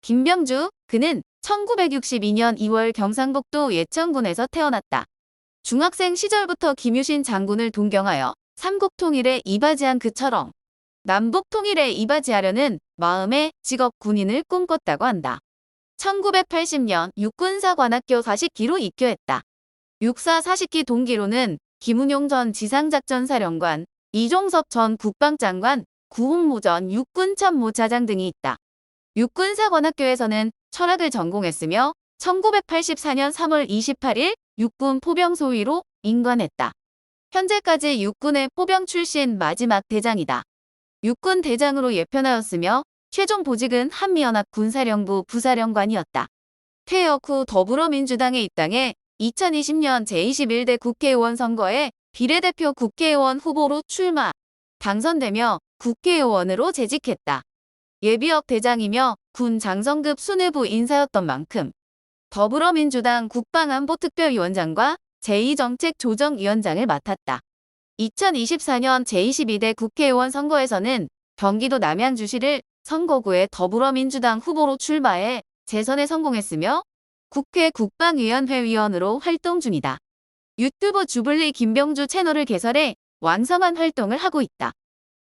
김병주, 그는 1962년 2월 경상북도 예천군에서 태어났다. 중학생 시절부터 김유신 장군을 동경하여 삼국 통일에 이바지한 그처럼 남북 통일에 이바지하려는 마음에 직업 군인을 꿈꿨다고 한다. 1980년 육군사관학교 40기로 입교했다. 육사 40기 동기로는 김은용 전 지상작전사령관, 이종섭 전 국방장관, 구홍무 전 육군참모차장 등이 있다. 육군사관학교에서는 철학을 전공했으며 1984년 3월 28일 육군 포병 소위로 임관했다. 현재까지 육군의 포병 출신 마지막 대장이다. 육군 대장으로 예편하였으며 최종 보직은 한미연합 군사령부 부사령관이었다. 퇴역 후 더불어민주당에 입당해 2020년 제21대 국회의원 선거에 비례대표 국회의원 후보로 출마, 당선되며 국회의원으로 재직했다. 예비역 대장이며 군 장성급 수뇌부 인사였던 만큼 더불어민주당 국방안보특별위원장과 제2정책조정위원장을 맡았다. 2024년 제22대 국회의원 선거에서는 경기도 남양주시를 선거구에 더불어민주당 후보로 출마해 재선에 성공했으며 국회 국방위원회 위원으로 활동 중이다. 유튜브 주블리 김병주 채널을 개설해 왕성한 활동을 하고 있다.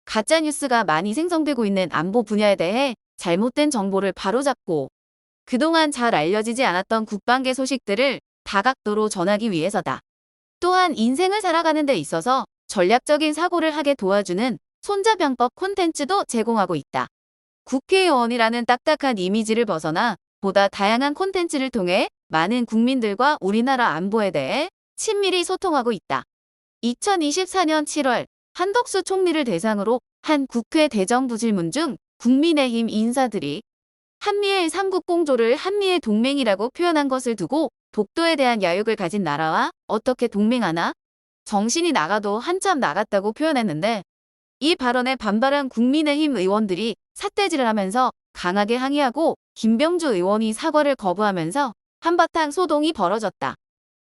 가짜뉴스가 많이 생성되고 있는 안보 분야에 대해 잘못된 정보를 바로잡고 그동안 잘 알려지지 않았던 국방계 소식들을 다각도로 전하기 위해서다. 또한 인생을 살아가는 데 있어서 전략적인 사고를 하게 도와주는 손자병법 콘텐츠도 제공하고 있다. 국회의원이라는 딱딱한 이미지를 벗어나 보다 다양한 콘텐츠를 통해 많은 국민들과 우리나라 안보에 대해 친밀히 소통하고 있다. 2024년 7월 한덕수 총리를 대상으로 한 국회 대정부 질문 중 국민의힘 인사들이 한미일 삼국 공조를 한미일 동맹이라고 표현한 것을 두고 독도에 대한 야욕을 가진 나라와 어떻게 동맹하나? 정신이 나가도 한참 나갔다고 표현했는데 이 발언에 반발한 국민의힘 의원들이 삿대질을 하면서 강하게 항의하고 김병주 의원이 사과를 거부하면서 한바탕 소동이 벌어졌다.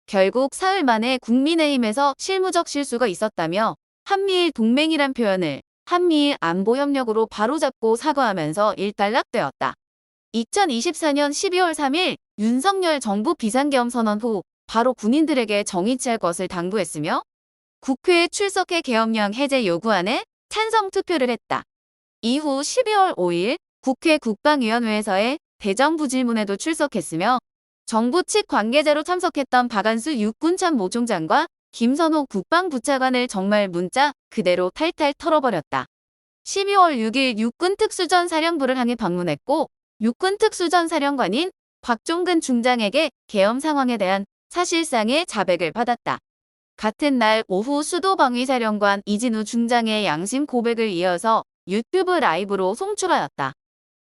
결국 사흘 만에 국민의힘에서 실무적 실수가 있었다며 한미일 동맹이란 표현을 한미일 안보협력으로 바로잡고 사과하면서 일단락되었다. 2024년 12월 3일 윤석열 정부 비상계엄 선언 후 바로 군인들에게 정의치할 것을 당부했으며 국회에 출석해 계엄령 해제 요구안에 찬성 투표를 했다. 이후 12월 5일 국회 국방위원회에서의 대정부 질문에도 출석했으며 정부 측 관계자로 참석했던 박안수 육군참모총장과 김선호 국방부 차관을 정말 문자 그대로 탈탈 털어버렸다. 12월 6일 육군 특수전사령부를 향해 방문했고 육군 특수전사령관인 곽종근 중장에게 계엄 상황에 대한 사실상의 자백을 받았다. 같은 날 오후 수도방위사령관 이진우 중장의 양심 고백을 이어서 유튜브 라이브로 송출하였다.